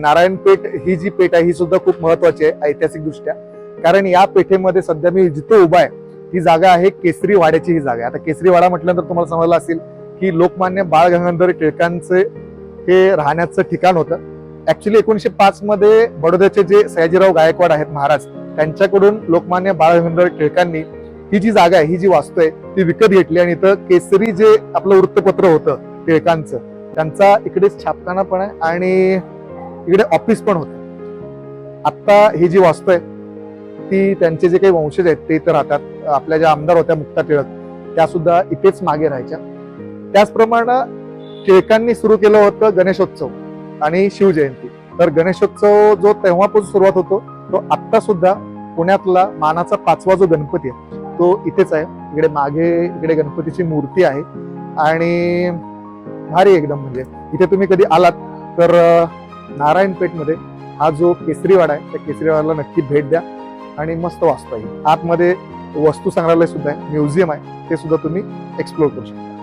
नारायण पेठ ही जी पेठ आहे ही सुद्धा खूप महत्वाची आहे ऐतिहासिक दृष्ट्या कारण या पेठेमध्ये सध्या मी जिथे उभा आहे ही जागा आहे केसरी वाड्याची ही जागा आहे. आता केसरी वाडा म्हटल्यानंतर तुम्हाला समजलं असेल की लोकमान्य बाळ गंगाधर टिळकांचे हे राहण्याचं ठिकाण होतं. ऍक्च्युली एकोणीशे पाच मध्ये बडोद्याचे जे सयाजीराव गायकवाड आहेत महाराज त्यांच्याकडून लोकमान्य बाळ गंगाधर टिळकांनी ही जी जागा आहे ही जी वास्तू आहे ती विकत घेतली आणि इथं केसरी जे आपलं वृत्तपत्र होतं टिळकांचं त्यांचा इकडेच छापखाना पण आहे आणि इकडे ऑफिस पण होतं. आत्ता ही जी वास्तू आहे ती त्यांचे जे काही वंशज आहेत ते इथं राहतात. आपल्या ज्या आमदार होत्या मुक्ता टिळक त्या सुद्धा इथेच मागे राहायच्या. त्याचप्रमाणे टिळकांनी सुरू केलं होतं गणेशोत्सव आणि शिवजयंती. तर गणेशोत्सव जो तेव्हापासून सुरुवात होतो तो आत्ता सुद्धा पुण्यातला मानाचा पाचवा जो गणपती आहे तो इथेच आहे. इकडे मागे इकडे गणपतीची मूर्ती आहे. आणि भारी एकदम म्हणजे. इथे तुम्ही कधी आलात तर नारायणपेठमध्ये हा जो केसरीवाडा आहे त्या केसरीवाडाला नक्की भेट द्या आणि मस्त वाचता येईल. आतमध्ये वस्तू संग्रहालय सुद्धा आहे म्युझियम आहे ते सुद्धा तुम्ही एक्सप्लोर करू शकता.